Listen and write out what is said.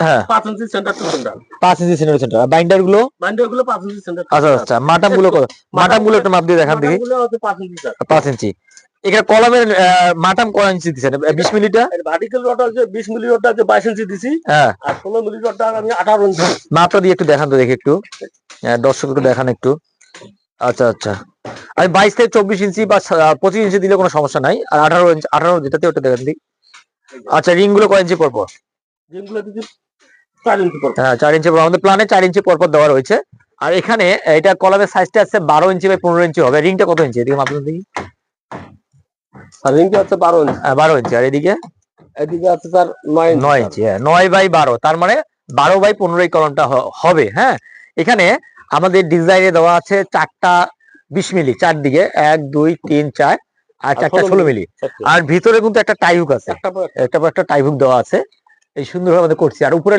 হ্যাঁ। ইঞ্চি centre two centre পাঁচ ইঞ্চি centre centre বাইন্ডারগুলো? গুলো ইঞ্চি সেন্টার আচ্ছা আচ্ছা মাটামগুলো কত? মাটামগুলো একটু মাপ দিয়ে দেখান দেখি। গুলো হচ্ছে ইঞ্চি স্যার পাঁচ ইঞ্চি। এখানে কলমের আহ, মাটাম কয় ইঞ্চি দিচ্ছেন বিশ মিলিটা ভার্টিক্যাল রড আছে বিশ মিলি আছে ইঞ্চি দিছি। হ্যাঁ। আর ষোলো মিলি রডটা আমি আঠারো ইঞ্চি। দিছি। মাপটা দিয়ে একটু দেখান তো দেখি একটু। হ্যাঁ, দর্শককে দেখান একটু। আচ্ছা আচ্ছা। আমি বাইশ থেকে চব্বিশ ইঞ্চি বা সা- পঁচিশ ইঞ্চি দিলে কোনো সমস্যা নাই। আর আঠারো ইঞ্চি আঠারো যেটাতে ওটা দেখেন দিক আচ্ছা রিংগুলো কয় ইঞ্চি পরপর যেগুলো দিছি চার ইঞ্চি পর হ্যাঁ চার ইঞ্চি পর। আমাদের প্ল্যানে চার ইঞ্চি পরপর দেওয়া রয়েছে। আর এখানে এটা কলামের সাইজটা আছে বারো ইঞ্চি বাই পনেরো ইঞ্চি হবে। রিংটা কত ইঞ্চি? এদিকে মাপলেন দেখি। রিংটা হচ্ছে বারো ইঞ্চি। হ্যাঁ, বারো ইঞ্চি। আর এদিকে? এদিকে আছে স্যার নয় নয় ইঞ্চি। হ্যাঁ নয় বাই বারো। তার মানে বারো বাই পনেরো এই কলমটা হবে। হ্যাঁ এখানে আমাদের ডিজাইনে দেওয়া আছে চারটা বিশ মিলি চারদিকে। এক দুই তিন চার আর চারটা ষোলো মিলি। আর ভিতরে কিন্তু একটা টাইহুক আছে। একটা পর একটা। একটা একটা টাইহুক দেওয়া আছে। এই সুন্দরভাবে আমাদের করছি। আর উপরে